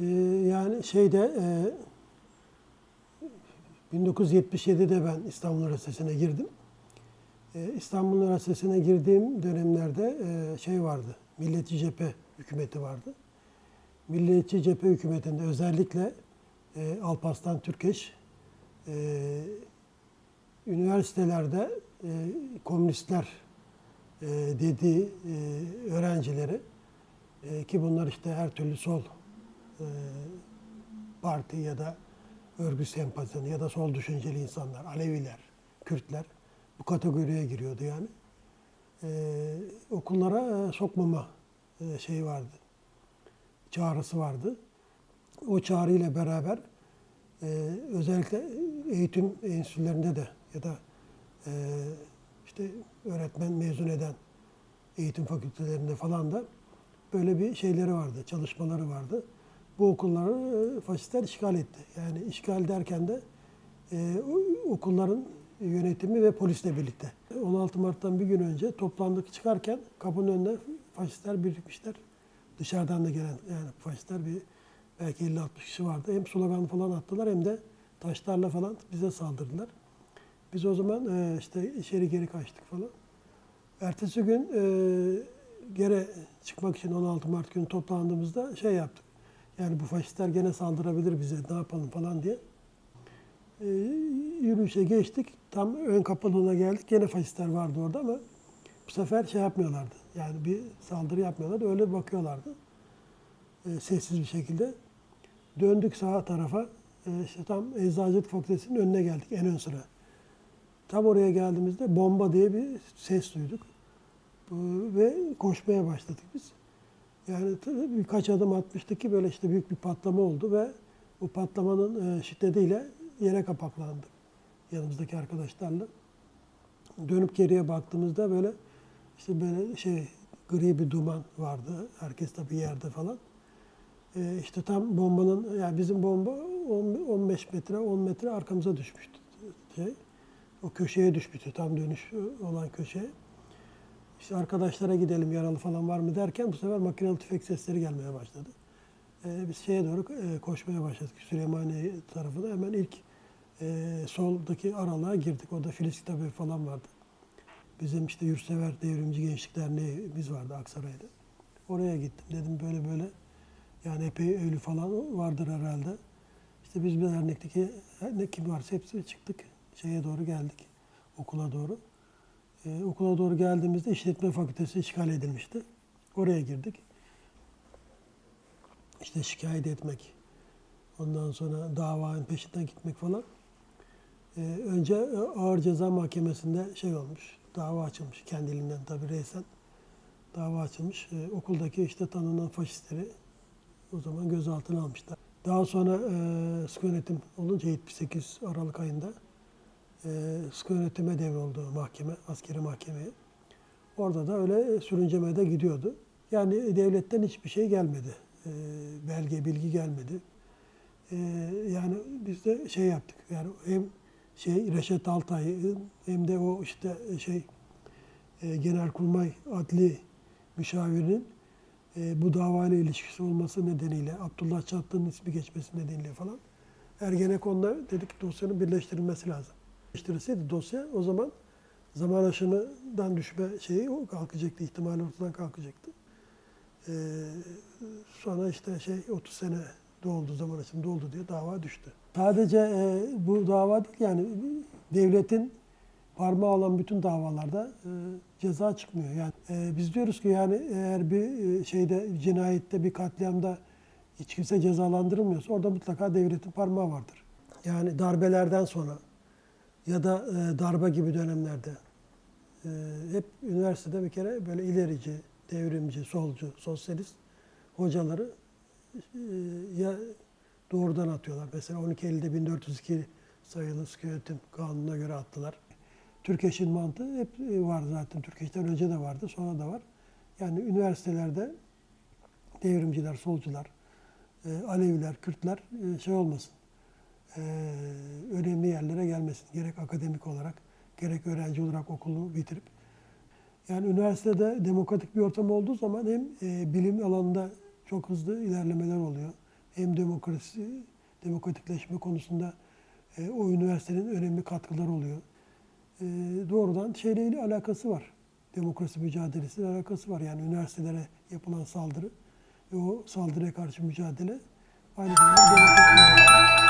Ee, yani şeyde e, 1977'de ben İstanbul Üniversitesi'ne girdim. Ee, İstanbul Üniversitesi'ne girdiğim dönemlerde e, şey vardı, Milliyetçi Cephe hükümeti vardı. Milliyetçi Cephe hükümetinde özellikle e, Alparslan Türkeş e, üniversitelerde e, komünistler e, dediği e, öğrencileri e, ki bunlar işte her türlü sol e, parti ya da örgüt sempatizanı ya da sol düşünceli insanlar, Aleviler, Kürtler bu kategoriye giriyordu yani. E, okullara e, sokmama e, şeyi vardı, çağrısı vardı. O çağrıyla beraber e, özellikle eğitim enstitülerinde de ya da e, işte öğretmen mezun eden eğitim fakültelerinde falan da böyle bir şeyleri vardı, çalışmaları vardı. Bu okulları e, faşistler işgal etti. Yani işgal derken de e, okulların yönetimi ve polisle birlikte. 16 Mart'tan bir gün önce toplandık çıkarken kapının önüne faşistler birikmişler. Dışarıdan da gelen yani faşistler bir belki 50-60 kişi vardı. Hem slogan falan attılar hem de taşlarla falan bize saldırdılar. Biz o zaman e, işte içeri geri kaçtık falan. Ertesi gün e, geri çıkmak için 16 Mart günü toplandığımızda şey yaptık. Yani bu faşistler gene saldırabilir bize ne yapalım falan diye. E, yürüyüşe geçtik. Tam ön kapılığına geldik. Gene faşistler vardı orada ama bu sefer şey yapmıyorlardı. Yani bir saldırı yapmıyorlardı. Öyle bakıyorlardı. E, sessiz bir şekilde. Döndük sağa tarafa. E, işte tam Eczacılık Fakültesi'nin önüne geldik en ön sıra. Tam oraya geldiğimizde bomba diye bir ses duyduk. Bu- Ve koşmaya başladık biz. Yani birkaç adım atmıştık ki böyle işte büyük bir patlama oldu ve o patlamanın e, şiddetiyle yere kapaklandık yanımızdaki arkadaşlarla. Dönüp geriye baktığımızda böyle işte böyle şey gri bir duman vardı. Herkes tabii yerde falan. E, işte tam bombanın yani bizim bomba 10 15 metre 10 metre arkamıza düşmüştü şey. O köşeye düşmüştü tam dönüş olan köşeye. İşte arkadaşlara gidelim yaralı falan var mı derken bu sefer makinalı tüfek sesleri gelmeye başladı. Ee, biz şeye doğru e, koşmaya başladık. Süleymaniye tarafına hemen ilk e, soldaki aralığa girdik. Orada Filiz kitabı falan vardı. Bizim işte Yurtsever Devrimci Gençlik Derneğimiz vardı Aksaray'da. Oraya gittim. Dedim böyle böyle yani epey ölü falan vardır herhalde. İşte biz bir dernekteki ne kim varsa hepsi çıktık. Şeye doğru geldik. Okula doğru. Ee, okula doğru geldiğimizde işletme fakültesi işgal edilmişti. Oraya girdik. İşte şikayet etmek, ondan sonra davanın peşinden gitmek falan. Ee, önce e, ağır ceza mahkemesinde şey olmuş, dava açılmış kendiliğinden tabii reysen. Dava açılmış. Ee, okuldaki işte tanınan faşistleri o zaman gözaltına almışlar. Daha sonra e, sıkı yönetim olunca 78 Aralık ayında e, sıkı yönetime devroldu mahkeme, askeri mahkemeye. Orada da öyle sürüncemede gidiyordu. Yani devletten hiçbir şey gelmedi. E, belge, bilgi gelmedi. E, yani biz de şey yaptık. Yani hem şey Reşet Altay'ın hem de o işte şey e, Genelkurmay Adli Müşavirinin e, bu davayla ilişkisi olması nedeniyle, Abdullah Çatlı'nın ismi geçmesi nedeniyle falan Ergenekon'la dedik dosyanın birleştirilmesi lazım. Birleştirilseydi dosya o zaman zaman aşımından düşme şeyi o kalkacaktı, ihtimali ortadan kalkacaktı. E, sonra işte şey 30 sene doldu, zaman aşımı doldu diye dava düştü. Sadece e, bu dava değil yani devletin parmağı olan bütün davalarda e, ceza çıkmıyor. Yani e, biz diyoruz ki yani eğer bir e, şeyde cinayette bir katliamda hiç kimse cezalandırılmıyorsa orada mutlaka devletin parmağı vardır. Yani darbelerden sonra ya da e, darbe gibi dönemlerde e, hep üniversitede bir kere böyle ilerici, devrimci, solcu, sosyalist hocaları e, ya doğrudan atıyorlar. Mesela 12 Eylül'de 1402 sayılı yönetim kanununa göre attılar. Türkeş'in mantığı hep var zaten. Türkeş'ten önce de vardı, sonra da var. Yani üniversitelerde devrimciler, solcular, e, Aleviler, Kürtler e, şey olmasın, e, önemli yerlere gelmesin. Gerek akademik olarak, gerek öğrenci olarak okulu bitirip. Yani üniversitede demokratik bir ortam olduğu zaman hem e, bilim alanında çok hızlı ilerlemeler oluyor. hem demokrasi, demokratikleşme konusunda e, o üniversitenin önemli katkıları oluyor. E, doğrudan şeyle alakası var. Demokrasi mücadelesiyle alakası var. Yani üniversitelere yapılan saldırı ve o saldırıya karşı mücadele aynı zamanda demokrasi mücadelesi.